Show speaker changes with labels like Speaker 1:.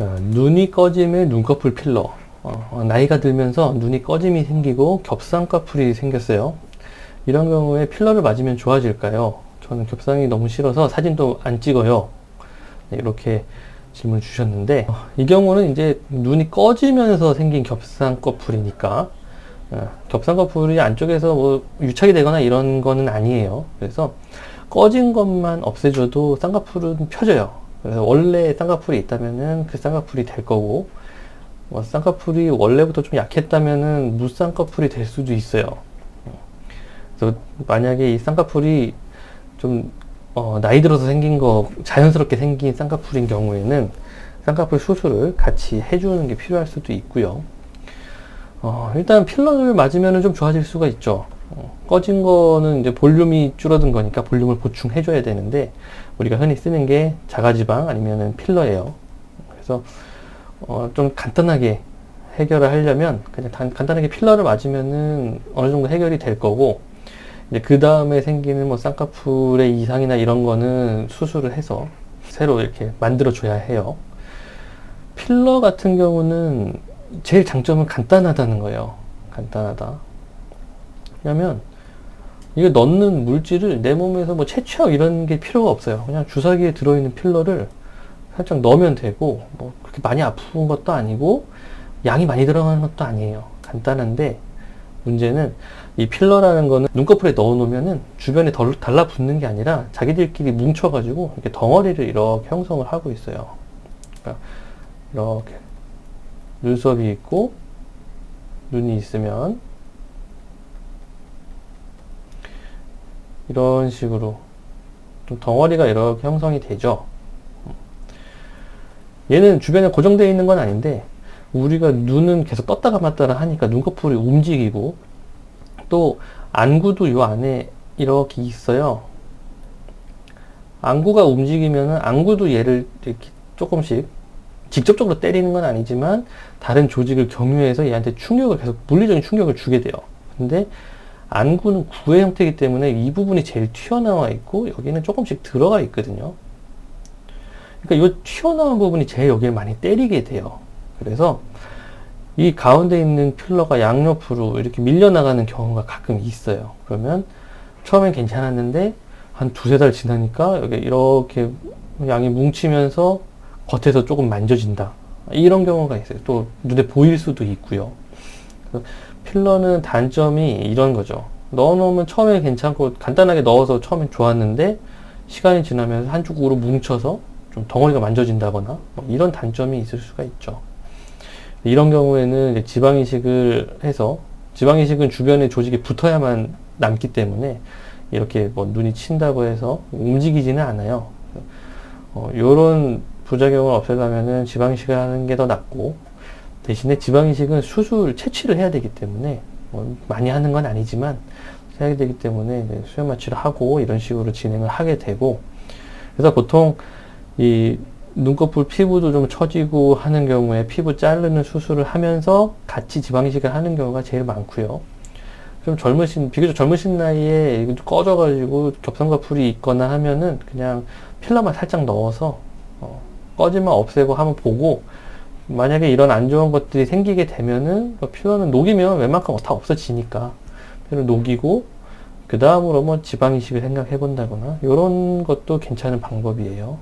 Speaker 1: 자, 눈이 꺼짐의 눈꺼풀 필러. 어, 어, 나이가 들면서 눈이 꺼짐이 생기고 겹쌍꺼풀이 생겼어요. 이런 경우에 필러를 맞으면 좋아질까요? 저는 겹쌍이 너무 싫어서 사진도 안 찍어요. 네, 이렇게 질문 주셨는데 어, 이 경우는 이제 눈이 꺼지면서 생긴 겹쌍꺼풀이니까 어, 겹쌍꺼풀이 안쪽에서 뭐 유착이 되거나 이런 거는 아니에요. 그래서 꺼진 것만 없애줘도 쌍꺼풀은 펴져요. 그래서 원래 쌍꺼풀이 있다면은 그 쌍꺼풀이 될 거고 뭐 쌍꺼풀이 원래부터 좀 약했다면은 무쌍꺼풀이 될 수도 있어요. 그래서 만약에 이 쌍꺼풀이 좀 어, 나이 들어서 생긴 거 자연스럽게 생긴 쌍꺼풀인 경우에는 쌍꺼풀 수술을 같이 해주는 게 필요할 수도 있고요. 어, 일단 필러를 맞으면 좀 좋아질 수가 있죠. 어, 꺼진 거는 이제 볼륨이 줄어든 거니까 볼륨을 보충해 줘야 되는데 우리가 흔히 쓰는 게 자가지방 아니면은 필러예요. 그래서 어, 좀 간단하게 해결을 하려면 그냥 단, 간단하게 필러를 맞으면은 어느 정도 해결이 될 거고 이제 그 다음에 생기는 뭐 쌍꺼풀의 이상이나 이런 거는 수술을 해서 새로 이렇게 만들어 줘야 해요. 필러 같은 경우는 제일 장점은 간단하다는 거예요. 간단하다. 왜냐면 이게 넣는 물질을 내 몸에서 뭐 채취하고 이런 게 필요가 없어요. 그냥 주사기에 들어있는 필러를 살짝 넣으면 되고 뭐 그렇게 많이 아픈 것도 아니고 양이 많이 들어가는 것도 아니에요. 간단한데 문제는 이 필러라는 거는 눈꺼풀에 넣어 놓으면은 주변에 덜, 달라붙는 게 아니라 자기들끼리 뭉쳐가지고 이렇게 덩어리를 이렇게 형성을 하고 있어요. 그러니까 이렇게 눈썹이 있고 눈이 있으면 이런 식으로 좀 덩어리가 이렇게 형성이 되죠. 얘는 주변에 고정되어 있는 건 아닌데 우리가 눈은 계속 떴다가 맞다가 하니까 눈꺼풀이 움직이고 또 안구도 요 안에 이렇게 있어요. 안구가 움직이면은 안구도 얘를 이렇게 조금씩 직접적으로 때리는 건 아니지만 다른 조직을 경유해서 얘한테 충격을 계속 물리적인 충격을 주게 돼요. 근데 안구는 구의 형태이기 때문에 이 부분이 제일 튀어나와 있고 여기는 조금씩 들어가 있거든요. 그러니까 이 튀어나온 부분이 제일 여기를 많이 때리게 돼요. 그래서 이 가운데 있는 필러가 양옆으로 이렇게 밀려나가는 경우가 가끔 있어요. 그러면 처음엔 괜찮았는데 한 두세 달 지나니까 여기 이렇게 양이 뭉치면서 겉에서 조금 만져진다. 이런 경우가 있어요. 또 눈에 보일 수도 있고요. 필러는 단점이 이런 거죠. 넣어놓으면 처음에 괜찮고 간단하게 넣어서 처음엔 좋았는데 시간이 지나면서 한쪽으로 뭉쳐서 좀 덩어리가 만져진다거나 뭐 이런 단점이 있을 수가 있죠. 이런 경우에는 지방 이식을 해서 지방 이식은 주변에 조직이 붙어야만 남기 때문에 이렇게 뭐 눈이 친다고 해서 움직이지는 않아요. 어, 요런 부작용을 없애려면은 지방 이식을 하는 게 더 낫고 대신에 지방 이식은 수술 채취를 해야 되기 때문에 뭐 많이 하는 건 아니지만 해야 되기 때문에 수면 마취를 하고 이런 식으로 진행을 하게 되고 그래서 보통 이 눈꺼풀 피부도 좀 처지고 하는 경우에 피부 자르는 수술을 하면서 같이 지방이식을 하는 경우가 제일 많고요. 좀 젊으신, 비교적 젊으신 나이에 꺼져가지고 겹성꺼풀이 있거나 하면은 그냥 필러만 살짝 넣어서 어, 꺼지만 없애고 한번 보고 만약에 이런 안 좋은 것들이 생기게 되면은 뭐 필러는 녹이면 웬만큼 다 없어지니까 필러 녹이고 그 다음으로 뭐 지방 이식을 생각해 본다거나 이런 것도 괜찮은 방법이에요.